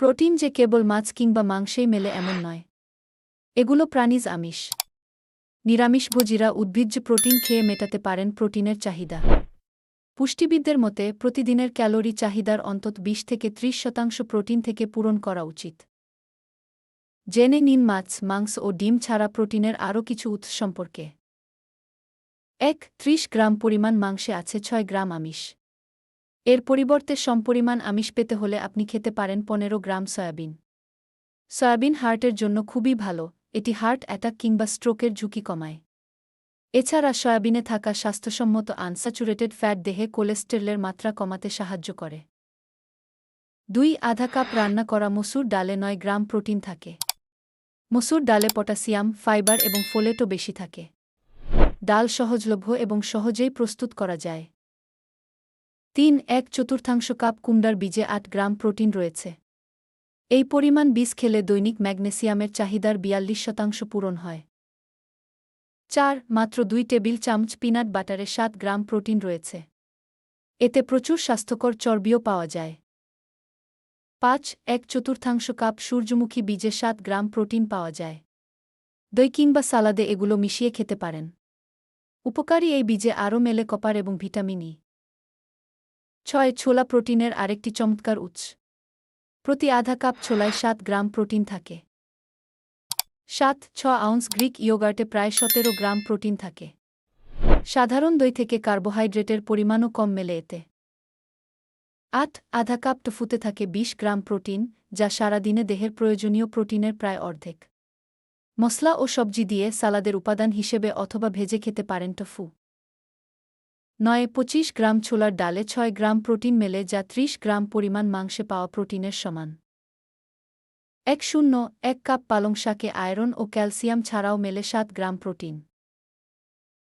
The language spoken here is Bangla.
প্রোটিন যে কেবল মাছ কিংবা মাংসেই মেলে এমন নয়। এগুলো প্রাণীজ আমিষ। নিরামিষভোজীরা উদ্ভিজ্জ প্রোটিন খেয়ে মেটাতে পারেন প্রোটিনের চাহিদা। পুষ্টিবিদদের মতে, প্রতিদিনের ক্যালোরি চাহিদার অন্তত বিশ থেকে ত্রিশ শতাংশ প্রোটিন থেকে পূরণ করা উচিত। জেনে নিন মাছ, মাংস ও ডিম ছাড়া প্রোটিনের আরও কিছু উৎস সম্পর্কে। এক, ত্রিশ গ্রাম পরিমাণ মাংসে আছে ছয় গ্রাম আমিষ। এর পরিবর্তে সমপরিমাণ আমিষ পেতে হলে আপনি খেতে পারেন পনেরো গ্রাম সয়াবিন। সয়াবিন হার্টের জন্য খুবই ভালো, এটি হার্ট অ্যাটাক কিংবা স্ট্রোকের ঝুঁকি কমায়। এছাড়া সয়াবিনে থাকা স্বাস্থ্যসম্মত আনস্যাচুরেটেড ফ্যাট দেহে কোলেস্টেরলের মাত্রা কমাতে সাহায্য করে। দুই আধা কাপ রান্না করা মসুর ডালে নয় গ্রাম প্রোটিন থাকে। মসুর ডালে পটাশিয়াম, ফাইবার এবং ফোলেটও বেশি থাকে। ডাল সহজলভ্য এবং সহজেই প্রস্তুত করা যায়। তিন এক চতুর্থাংশ কাপ কুন্ডার বীজে আট গ্রাম প্রোটিন রয়েছে। এই পরিমাণ বীজ খেলে দৈনিক ম্যাগনেসিয়ামের চাহিদার বিয়াল্লিশ শতাংশ পূরণ হয়। চার, মাত্র দুই টেবিল চামচ পিনাট বাটারে সাত গ্রাম প্রোটিন রয়েছে। এতে প্রচুর স্বাস্থ্যকর চর্বিও পাওয়া যায়। পাঁচ, এক চতুর্থাংশ কাপ সূর্যমুখী বীজে সাত গ্রাম প্রোটিন পাওয়া যায়। দই কিংবা সালাদে এগুলো মিশিয়ে খেতে পারেন। উপকারী এই বীজে আরও মেলে কপার এবং ভিটামিন ই। ছয় ছোলা প্রোটিনের আরেকটি চমৎকার উৎস। প্রতি আধা কাপ ছোলায় সাত গ্রাম প্রোটিন থাকে। সাত, ছ আউন্স গ্রিক ইয়োগার্টে প্রায় সতেরো গ্রাম প্রোটিন থাকে। সাধারণ দই থেকে কার্বোহাইড্রেটের পরিমাণও কম মেলে এতে। আট, আধা কাপ টফুতে থাকে ২০ গ্রাম প্রোটিন, যা সারাদিনে দেহের প্রয়োজনীয় প্রোটিনের প্রায় অর্ধেক। মশলা ও সবজি দিয়ে সালাদের উপাদান হিসেবে অথবা ভেজে খেতে পারেন টফু। নয় পঁচিশ গ্রাম ছোলার ডালে ছয় গ্রাম প্রোটিন মেলে যা ত্রিশ গ্রাম পরিমাণ মাংসে পাওয়া প্রোটিনের সমান। এক শূন্য, এক কাপ পালং শাকে আয়রন ও ক্যালসিয়াম ছাড়াও মেলে সাত গ্রাম প্রোটিন।